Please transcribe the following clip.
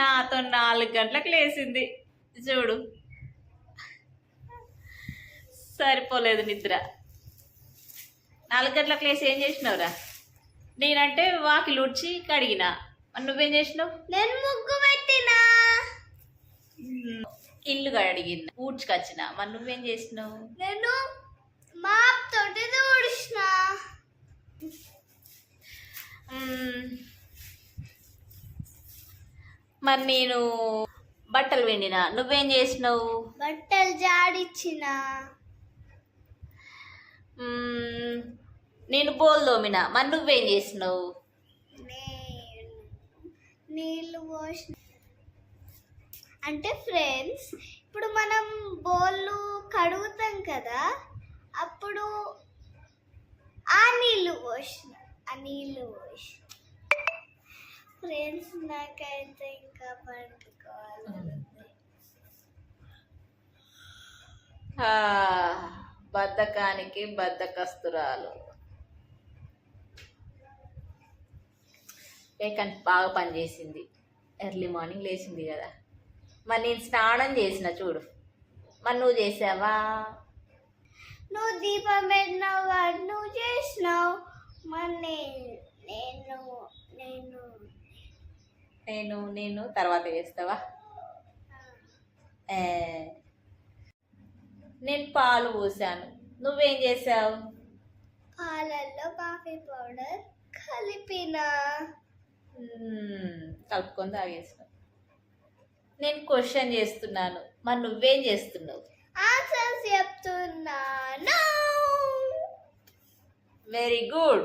నాతో నాలుగు గంటలకు లేచింది. చూడు. సరిపోలేదు నిద్ర. నాలుగు గంటలకు లేచి ఏం చేసినావురా? నేనంటే వాకిలు ఉడ్చి కడిగిన. మరి నువ్వేం చేసినావు? నేను ముగ్గు పెట్టినా. ఇల్లు కడిగిన ఊడ్చుకొచ్చిన. మరి నువ్వేం చేసినావు? నేను మాప్ తోటి తుడిచిన మరి నేను బట్టలు వెండిన నువ్వేం చేసినావు? బట్టలు జాడిచ్చిన. నేను బోల్ దోమిన. మరి నువ్వేం చేసినావు? నేను నీళ్ళు పోసిన. అంటే ఫ్రెండ్స్ ఇప్పుడు మనం బోళ్ళు కడుగుతాం కదా అప్పుడు ఆ నీళ్ళు పోసిన. ఆ నీళ్ళు పోసిన. ఫ్రెండ్స్ నాకైతే ఇంకా పండుకోవాలి. బద్ధకానికి బద్ధకస్తురాలు. ఏకంటే బాగా పనిచేసింది ఎర్లీ మార్నింగ్ లేచింది కదా. మరి నేను స్నానం చేసిన చూడు. మరి నువ్వు చేసావా? నువ్వు దీపం పెట్టినావు నువ్వు చేసినావు. మరి నేను నేను నేను నేను తర్వాత చేస్తావా? నేను పాలు పోసాను. నువ్వేం చేసావు? పాలల్లో కాఫీ పౌడర్ కలిపినా. కలుపుకొని తాగేసావు నేను క్వశ్చన్ చేస్తున్నాను. మరి నువ్వేం చేస్తున్నావు? ఆన్సర్స్ చెప్తున్నాను. Very good.